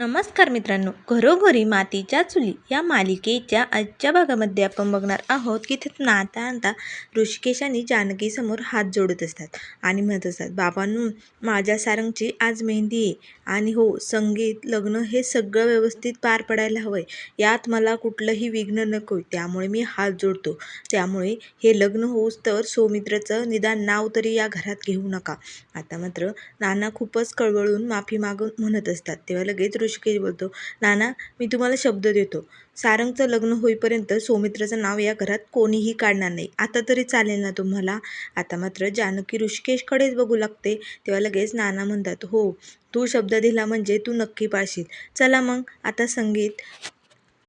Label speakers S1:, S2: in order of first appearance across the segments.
S1: नमस्कार मित्रांनो घरोघरी मातीच्या चुली या मालिकेच्या आजच्या भागामध्ये आपण बघणार आहोत की ते नाता आणता ऋषिकेश आणि जानकीसमोर हात जोडत असतात आणि म्हणत असतात बाबांनो माझ्या सारंगची आज मेहंदी आहे आणि हो संगीत लग्न हे सगळं व्यवस्थित पार पडायला हवं आहे यात मला कुठलंही विघ्न नको त्यामुळे मी हात जोडतो. त्यामुळे हे लग्न होऊस तर सौमित्रचं निदान नाव तरी या घरात घेऊ नका. आता मात्र नाना खूपच कळवळून माफी मागून म्हणत असतात. तेव्हा लगेच ऋषिकेश बोलतो नाना मी तुम्हाला शब्द देतो. सारंगचं लग्न होईपर्यंत सौमित्राचं नाव या घरात कोणीही काढणार नाही. आता तरी चालेल ना तुम्हाला? आता मात्र जानकी ऋषिकेशकडेच बघू लागते. तेव्हा लगेच नाना म्हणतात हो तू शब्द दिला म्हणजे तू नक्की पाळशील. चला मग आता संगीत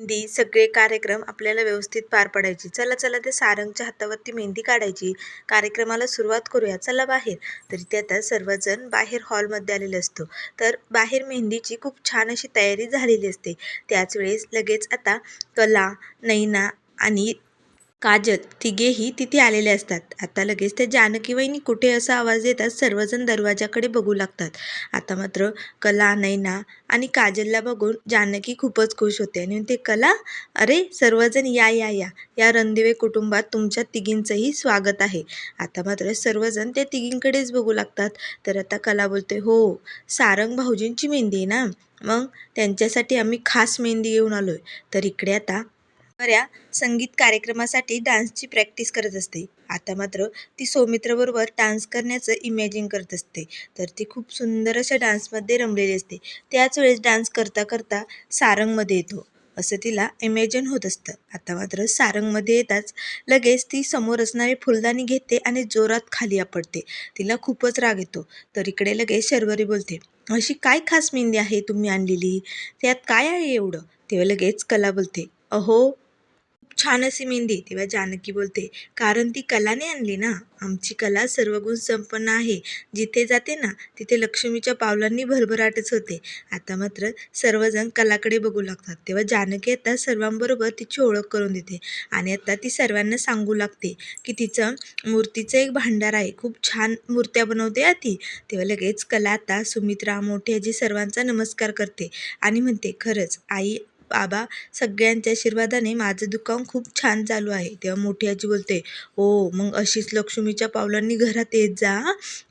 S1: मेहंदी सगळे कार्यक्रम आपल्याला व्यवस्थित पार पडायची. चला चला ते सारंगच्या हातावरती मेहंदी काढायची. कार्यक्रमाला सुरुवात करूया. चला बाहेर. तरी ते आता सर्वजण बाहेर हॉलमध्ये आलेले असतो. तर बाहेर मेहंदीची खूप छान अशी तयारी झालेली असते. त्याच वेळेस लगेच आता कला नैना आणि काजल तिघेही तिथे आलेले असतात. आता लगेच त्या जानकी वहिनी कुठे असा आवाज देतात सर्वजण दरवाजाकडे बघू लागतात. आता मात्र कला नैना आणि काजलला बघून जानकी खूपच खुश होते आणि ते कला अरे सर्वजण या या या. या रणदिवे कुटुंबात तुमच्या तिघींचंही स्वागत आहे. आता मात्र सर्वजण त्या तिघींकडेच बघू लागतात. तर आता कला बोलते हो सारंग भाऊजींची मेहंदी आहे ना? मग त्यांच्यासाठी आम्ही खास मेहंदी घेऊन आलो आहे तर इकडे आता बऱ्या संगीत कार्यक्रमासाठी डान्सची प्रॅक्टिस करत असते. आता मात्र ती सौमित्रबरोबर डान्स करण्याचं इमॅजिन करत असते. तर ती खूप सुंदर अशा डान्समध्ये रमलेली असते. त्याच वेळेस डान्स करता करता सारंगमध्ये येतो. असं तिला इमॅजिन होत असतं. आता मात्र सारंगमध्ये येताच लगेच ती समोर असणारी फुलदाणी घेते आणि जोरात खाली आपडते तिला खूपच राग येतो. तर इकडे लगेच शर्वरी बोलते अशी काय खास मेहंदी आहे तुम्ही आणलेली? त्यात काय आहे एवढं? तेव्हा लगेच कला बोलते अहो छान अशी मेहंदी तेव्हा जानकी बोलते कारण ती कलाने आणली ना. आमची कला सर्वगुण संपन्न आहे. जिथे जाते ना तिथे लक्ष्मीच्या पावलांनी भरभराटच होते. आता मात्र सर्वजण कलाकडे बघू लागतात. तेव्हा जानकी आता सर्वांबरोबर तिची ओळख करून देते आणि आता ती सर्वांना सांगू लागते की तिचं मूर्तीचं एक भांडार आहे. खूप छान मूर्त्या बनवते आ ती. तेव्हा लगेच कला आता सुमित्रा मोठी आजी सर्वांचा नमस्कार करते आणि म्हणते खरंच आई बाबा सगळ्यांच्या आशीर्वादाने माझं दुकान खूप छान चालू आहे. तेव्हा मोठी आजी बोलते हो मग अशीच लक्ष्मीच्या पावलांनी घरात येत जा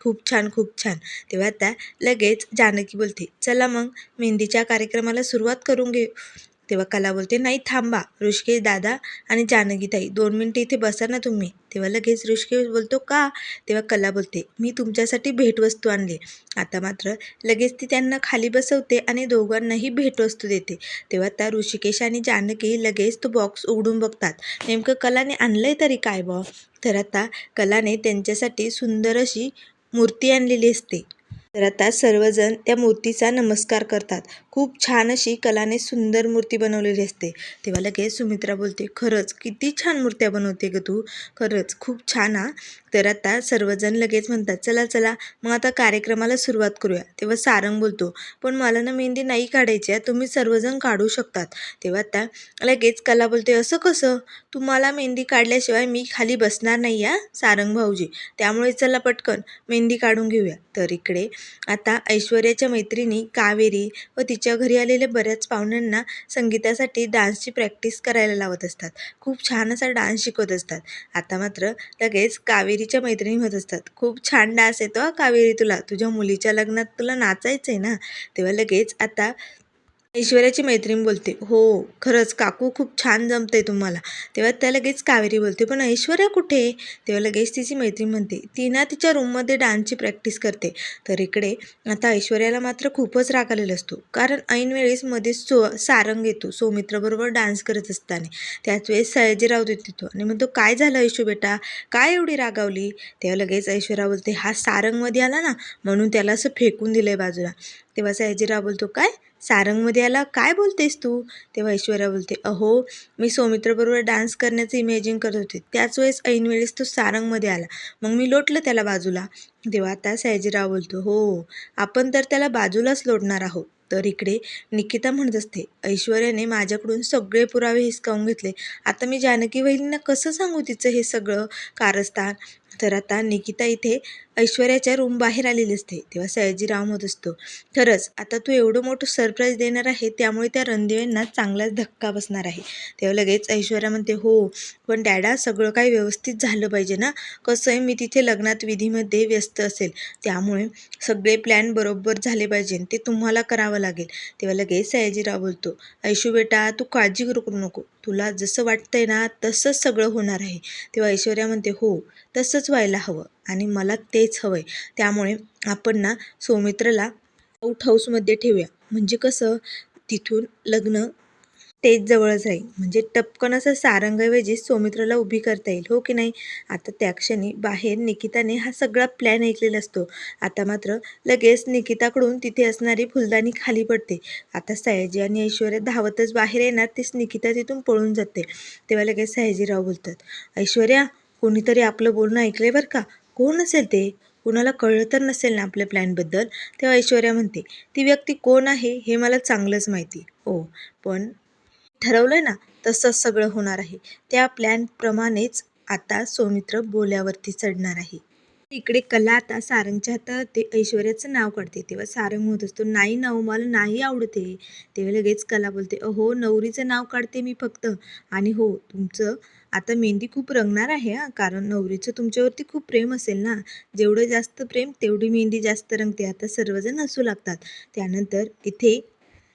S1: खूप छान खूप छान. तेव्हा त्या लगेच जानकी बोलते चला मग मेहंदीच्या कार्यक्रमाला सुरुवात करून घे तेव्हा कला बोलते नाही थांबा ऋषिकेश दादा आणि जानकीताई दोन मिनटं इथे बसा ना तुम्ही. तेव्हा लगेच ऋषिकेश बोलतो का? तेव्हा कला बोलते मी तुमच्यासाठी भेटवस्तू आणली. आता मात्र लगेच ती त्यांना खाली बसवते आणि दोघांनाही भेटवस्तू देते. तेव्हा त्या ऋषिकेश आणि जानकी लगेच तो बॉक्स उघडून बघतात. नेमकं कलाने आणलंय तरी काय बॉ तर आता कलाने त्यांच्यासाठी सुंदर अशी मूर्ती आणलेली असते. तर आता सर्वजण त्या मूर्तीचा नमस्कार करतात. खूप छान अशी कलाने सुंदर मूर्ती बनवलेली असते. तेव्हा लगेच सुमित्रा बोलते खरंच किती छान मूर्त्या बनवते ग तू. खरंच खूप छान हा. तर आता सर्वजण लगेच म्हणतात चला चला मग आता कार्यक्रमाला सुरुवात करूया. तेव्हा सारंग बोलतो पण मला ना मेहंदी नाही काढायची आहे तुम्ही सर्वजण काढू शकतात. तेव्हा आता लगेच कला बोलते असं कसं? तुम्हाला मेहंदी काढल्याशिवाय मी खाली बसणार नाही या? सारंग भाऊजी त्यामुळे चला पटकन मेहंदी काढून घेऊया. तर इकडे आता ऐश्वर्याच्या मैत्रिणी कावेरी व तिच्या घरी आलेल्या बऱ्याच पाहुण्यांना संगीतासाठी डान्सची प्रॅक्टिस करायला लावत असतात. खूप छान असा डान्स शिकवत असतात. आता मात्र लगेच कावेरी कावेरीच्या मैत्रिणी होत असतात. खूप छान डान्स येतो हा कावेरी तुला. तुझ्या मुलीच्या लग्नात तुला नाचायचं आहे ना? तेव्हा लगेच आता ऐश्वर्याची मैत्रीण बोलते हो खरंच काकू खूप छान जमते तुम्हाला. तेव्हा त्या लगेच कावेरी बोलते पण ऐश्वर्या कुठे तेव्हा लगेच तिची मैत्रीण म्हणते ती ना तिच्या रूममध्ये डान्सची प्रॅक्टिस करते. तर इकडे आता ऐश्वर्याला मात्र खूपच राग आलेला असतो कारण ऐन वेळेस मध्ये सो सारंग येतो सौमित्रबरोबर डान्स करत असताना. त्याच वेळेस सयाजीराव येतो आणि म्हणतो काय झालं ऐशू बेटा? काय एवढी रागावली? तेव्हा लगेच ऐश्वर्या बोलते हा सारंगमध्ये आला ना म्हणून त्याला असं फेकून दिलं आहे बाजूला. तेव्हा सयाजीराव बोलतो काय? सारंगमध्ये आला काय बोलतेस तू? तेव्हा ऐश्वर्या बोलते अहो मी सौमित्रबरोबर डान्स करण्याचं इमॅजिन करत होते. त्याच वेळेस ऐनवेळेस तो सारंगमध्ये आला. मग मी लोटलं त्याला बाजूला. तेव्हा आता सयाजीराव बोलतो हो आपण तर त्याला बाजूलाच लोटणार आहोत. तर इकडे निकिता म्हणत असते ऐश्वर्याने माझ्याकडून सगळे पुरावे हिसकावून घेतले. आता मी जानकी वहिनींना कसं सांगू तिचं हे सगळं? कारस्थान? तर आता निकिता इथे ऐश्वर्याच्या रूम बाहेर आलेली असते. तेव्हा सयाजीराव म्हणत असतो खरंच आता तू एवढं मोठं सरप्राईज देणार आहे त्यामुळे त्या रणदेवेंना चांगलाच धक्का बसणार आहे. तेव्हा लगेच ऐश्वर्या म्हणते हो पण डॅडा सगळं काही व्यवस्थित झालं पाहिजे ना? कसं आहे मी तिथे लग्नात विधीमध्ये व्यस्त असेल. त्यामुळे सगळे प्लॅन बरोबर झाले पाहिजे ते तुम्हाला करावं लागेल. तेव्हा लगेच सयाजीराव बोलतो ऐशू बेटा तू काळजी करू नको. तुला जसं वाटतंय ना तसंच सगळं होणार आहे. तेव्हा ऐश्वर्या म्हणते हो तसंच व्हायला हवं आणि मला तेच हवं आहे त्यामुळे आपण ना सौमित्रला आऊट हाऊसमध्ये ठेवूया. म्हणजे कसं? तिथून लग्न तेच जवळच जाईल. म्हणजे टपकन असं सारंगऐवजी सौमित्रला उभी करता येईल हो की नाही? आता त्या क्षणी बाहेर निकिताने हा सगळा प्लॅन ऐकलेला असतो. आता मात्र लगेच निकिताकडून तिथे असणारी फुलदाणी खाली पडते. आता सयाजी आणि ऐश्वर्या धावतच बाहेर येणार तीच निकिता तिथून पळून जाते. तेव्हा लगेच सयाजीराव बोलतात ऐश्वर्या कोणीतरी आपलं बोलणं ऐकले बरं का? कोण असेल ते? कुणाला कळलं तर नसेल ना आपल्या प्लॅनबद्दल तेव्हा ऐश्वर्या म्हणते ती व्यक्ती कोण आहे हे मला चांगलंच माहिती. हो पण ठरवलंय ना तसंच सगळं होणार आहे. त्या प्लॅनप्रमाणेच आता सौमित्र बोल्यावरती चढणार आहे. इकडे कला आता सारंगच्या हातात ते ऐश्वर्याचं नाव काढते. तेव्हा सारंग म्हणत असतो नाही नाव हो, मला नाही आवडते. तेव्हा लगेच कला बोलते अहो नवरीचं नाव काढते मी फक्त. आणि हो तुमचं आता मेहंदी खूप रंगणार आहे हा. कारण नवरीचं तुमच्यावरती खूप प्रेम असेल ना. जेवढं जास्त प्रेम तेवढी मेहंदी जास्त रंगते. आता सर्वजण हसू लागतात. त्यानंतर इथे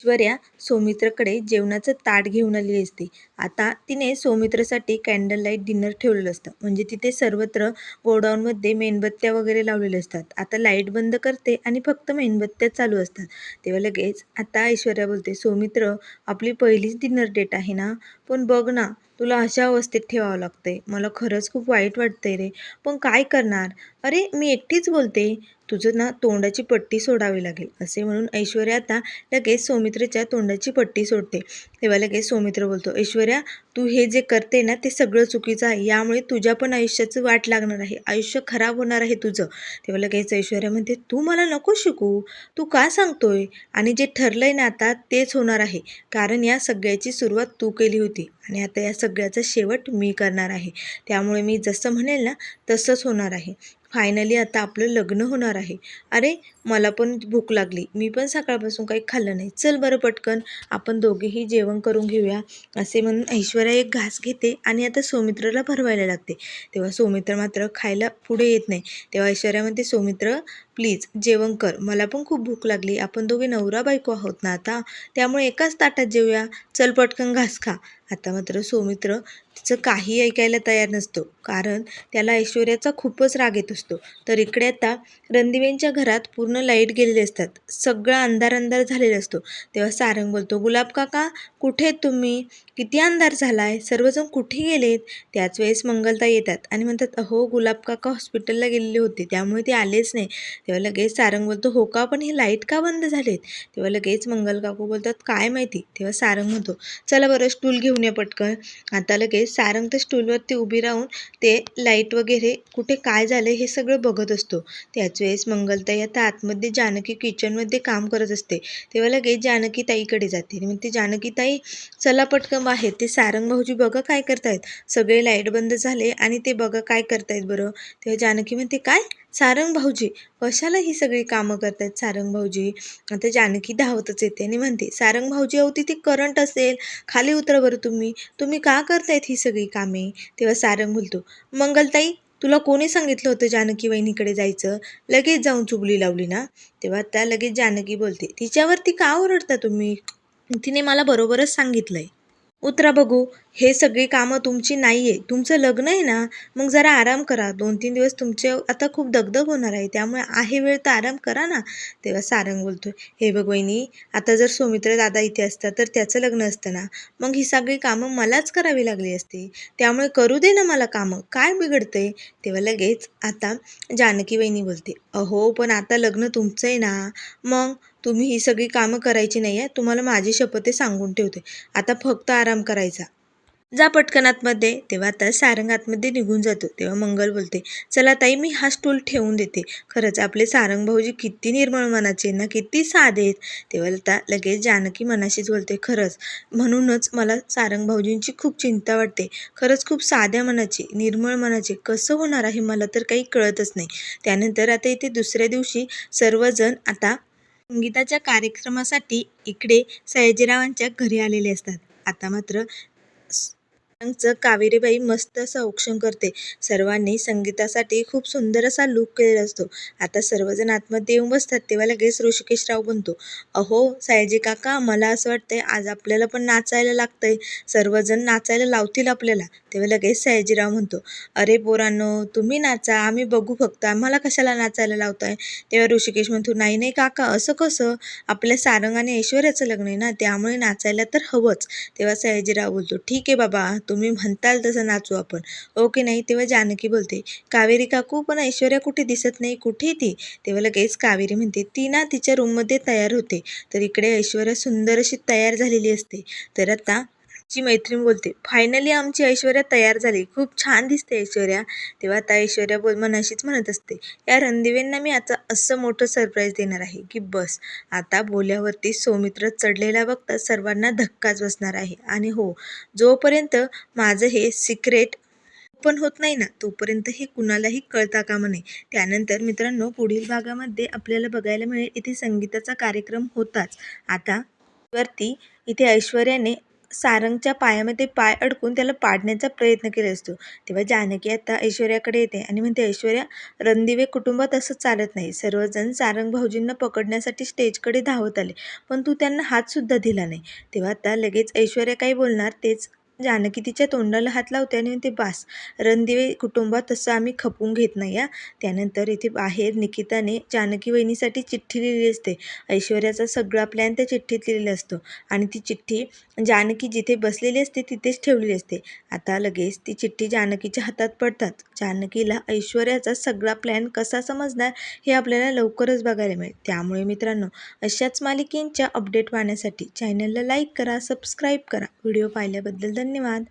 S1: ऐश्वर्या सौमित्रकडे जेवणाचं ताट घेऊन आली असते. आता तिने सौमित्रसाठी कॅन्डल लाइट डिनर ठेवलेलं असतं. म्हणजे तिथे सर्वत्र गोडाऊनमध्ये मेणबत्त्या वगैरे लावलेल्या असतात. आता लाइट बंद करते आणि फक्त मेणबत्त्या चालू असतात. तेव्हा लगेच आता ऐश्वर्या बोलते सौमित्र आपली पहिलीच डिनर डेट आहे ना? पण बघ ना तुला अशा अवस्थेत ठेवावं लागतंय. मला खरंच खूप वाईट वाटतंय रे. पण काय करणार? अरे मी एकटीच बोलते. तुझं ना तोंडाची पट्टी सोडावी लागेल असे म्हणून ऐश्वर्या आता लगेच सौमित्रच्या तोंडाची पट्टी सोडते. तेव्हा लगेच सौमित्र बोलतो ऐश्वर्या तू हे जे करते ना ते सगळं चुकीचं आहे. यामुळे तुझ्या पण आयुष्याचं वाट लागणार आहे. आयुष्य खराब होणार आहे तुझं. तेव्हा लगेच ऐश्वर्या म्हणते तू मला नको शिकू. तू का सांगतोय? आणि जे ठरलंय ना आता तेच होणार आहे. कारण या सगळ्याची सुरुवात तू केली होती. आणि आता या सगळ्याचा शेवट मी करणार आहे. त्यामुळे मी जसं म्हणेल ना तसंच होणार आहे. फायनली आता आपलं लग्न होणार आहे. अरे मला पण भूक लागली. मी पण सकाळपासून काही खाल्लं नाही. चल बरं पटकन आपण दोघेही जेवण करून घेऊया. असे म्हणून ऐश्वर्या एक घास घेते आणि आता सौमित्रला भरवायला लागते. तेव्हा सौमित्र मात्र खायला पुढे येत नाही. तेव्हा ऐश्वर्या म्हणते सौमित्र प्लीज जेवण कर. मला पण खूप भूक लागली. आपण दोघे नवरा बायको आहोत ना आता? त्यामुळे एकाच ताटात जेवूया. चल पटकन घास खा. आता मात्र सौमित्र तिचं काही ऐकायला तयार नसतो. कारण त्याला ऐश्वर्याचा खूपच राग येत असतो. तर इकडे आता रणदिवेंच्या घरात पूर्ण लाइट गेलेले असतात. सगळा अंधार अंधार झालेला असतो. तेव्हा सारंग बोलतो गुलाब काका कुठे आहेत तुम्ही? किती अंधार झाला आहे सर्वजण कुठे गेलेत? त्याच वेळेस मंगलता येतात आणि म्हणतात अहो गुलाब काका हॉस्पिटलला गेलेले होते त्यामुळे ते आलेच नाही. तेव्हा लगेच सारंग बोलतो हो का पण हे लाइट का बंद झालेत? तेव्हा लगेच मंगल काकू बोलतात काय माहिती? तेव्हा सारंग म्हणतो चला बरं स्टूल घेऊन या पटकन. आता लगेच सारंग त्या स्टूलवरती उभी राहून ते लाइट वगैरे कुठे काय झालं हे सगळं बघत असतो. त्याच वेळेस मंगलताई आता आतमध्ये जानकी किचनमध्ये काम करत असते. तेव्हा लगेच जानकी ताईकडे जाते आणि म्हणते जानकी ताई चला पटकन बाहेर ते सारंग भाऊजी बघा काय करतायत. सगळे लाइट बंद झाले आणि ते बघा काय करतायत बरं. तेव्हा जानकी म्हणते काय? सारंग भाऊजी कशाला ही सगळी कामं करतायत सारंग भाऊजी? आता जानकी धावतच येते आणि म्हणते सारंग भाऊजी अहो तिथे करंट असेल. खाली उतरा बरं तुम्ही. तुम्ही का करतायत ही सगळी कामे? तेव्हा सारंग बोलतो मंगलताई तुला कोणी सांगितलं होतं जानकी वहिनीकडे जायचं? लगेच जाऊन चुबली लावली ना? तेव्हा त्या लगेच जानकी बोलते तिच्यावरती का ओरडता तुम्ही? तिने मला बरोबरच सांगितलं आहे उतरा बघू हे सगळी कामं तुमची नाही आहे तुमचं लग्न आहे ना मग जरा आराम करा. दोन तीन दिवस तुमचे आता खूप दगदग होणार आहे. त्यामुळे आहे वेळ तर आराम करा ना. तेव्हा सारंग बोलतो हे बघ वहिनी आता जर सौमित्र दादा इथे असतात तर त्याचं लग्न असतं ना. मग ही सगळी कामं मलाच करावी लागली असती. त्यामुळे करू दे ना मला कामं. काय बिघडतंय? तेव्हा लगेच आता जानकी वहिनी बोलते अहो पण आता लग्न तुमचं आहे ना. मग तुम्ही ही सगळी कामं करायची नाही आहे तुम्हाला माझी शपथ सांगून ठेवते. आता फक्त आराम करायचा. जा पटकन आतमध्ये. तेव्हा आता सारंग आतमध्ये निघून जातो. तेव्हा मंगल बोलते चला ताई मी हा स्टूल ठेवून देते. खरंच आपले सारंग भाऊजी किती निर्मळ मनाचे ना किती साधे आहेत. तेव्हा आता लगेच जानकी मनाशीच बोलते खरंच म्हणूनच मला सारंग भाऊजींची खूप चिंता वाटते. खरंच खूप साध्या मनाचे निर्मळ मनाचे. कसं होणार आहे मला तर काही कळतच नाही. त्यानंतर आता इथे दुसऱ्या दिवशी सर्वजण आता संगीताच्या कार्यक्रमासाठी इकडे सयाजीरावांच्या घरी आलेले असतात. आता मात्र चं कावेरीबाई मस्त असं औक्षण करते. सर्वांनी संगीतासाठी खूप सुंदर असा लुक केलेला असतो. आता सर्वजण आतमध्ये येऊन बसतात तेव्हा लगेच ऋषिकेशराव बनतो. अहो सयाजी काका मला असं वाटतंय आज आपल्याला पण नाचायला लागतंय. सर्वजण नाचायला लावतील आपल्याला. तेव्हा लगेच सयाजीराव म्हणतो अरे पोरांनो तुम्ही नाचा आम्ही बघू फक्त. आम्हाला कशाला नाचायला लावताय? तेव्हा ऋषिकेश म्हणतो नाही नाही काका असं कसं? आपल्या सारंग आणि ऐश्वर्याचं लग्न आहे ना त्यामुळे नाचायला तर हवंच. तेव्हा सयाजीराव बोलतो ठीक आहे बाबा तुम्ही म्हणताल तसं नाचू आपण. ओके नाही तेव्हा जानकी बोलते कावेरी काकू पण ऐश्वर्या कुठे दिसत नाही कुठे ती? तेव्हा लगेच कावेरी म्हणते ती ना तिच्या रूममध्ये तयार होते तर इकडे ऐश्वर्या सुंदर अशी तयार झालेली असते. तर आता ची मैत्रीण बोलते फायनली आमची ऐश्वर्या तयार झाली. खूप छान दिसते ऐश्वर्या. तेव्हा आता ऐश्वर्या बोल मनाशीच म्हणत असते या रणदिवेंना मी आता असं मोठं सरप्राईज देणार आहे की बस आता बोल्यावरती सौमित्र चढलेला बघता सर्वांना धक्काच बसणार आहे. आणि हो जोपर्यंत माझं हे सिक्रेट पण होत नाही ना तोपर्यंत हे कुणालाही कळता कामा नये. त्यानंतर मित्रांनो पुढील भागामध्ये आपल्याला बघायला मिळेल इथे संगीताचा कार्यक्रम होताच. आता वरती इथे ऐश्वर्याने सारंगच्या पायामध्ये पाय अडकून त्याला पाडण्याचा प्रयत्न केला असतो. तेव्हा जानकी आता ऐश्वर्याकडे येते आणि म्हणते ऐश्वर्या रणदिवे कुटुंबात असं चालत नाही. सर्वजण सारंग भाऊजींना पकडण्यासाठी स्टेजकडे धावत आले पण तू त्यांना हातसुद्धा दिला नाही. तेव्हा आता लगेच ऐश्वर्या काही बोलणार? तेच जानकी तिच्या तोंडाला हात लावते आणि म्हणते बास रणदिवे कुटुंबात तसं आम्ही खपून घेत नाही या त्यानंतर इथे बाहेर निकिताने जानकी वहिनीसाठी चिठ्ठी लिहिली असते. ऐश्वर्याचा सगळा प्लॅन त्या चिठ्ठीत लिहिलेला असतो आणि ती चिठ्ठी जानकी जिथे बसलेली असते तिथेच ठेवलेली असते. आता लगेच ती चिठ्ठी जानकीच्या हातात पडतात. जानकीला ऐश्वर्याचा सगळा प्लॅन कसा समजणार हे आपल्याला लवकरच बघायला मिळेल. त्यामुळे मित्रांनो अशाच मालिकेंच्या अपडेट पाहण्यासाठी चॅनलला लाईक करा सबस्क्राईब करा. व्हिडिओ पाहिल्याबद्दल धन्यवाद.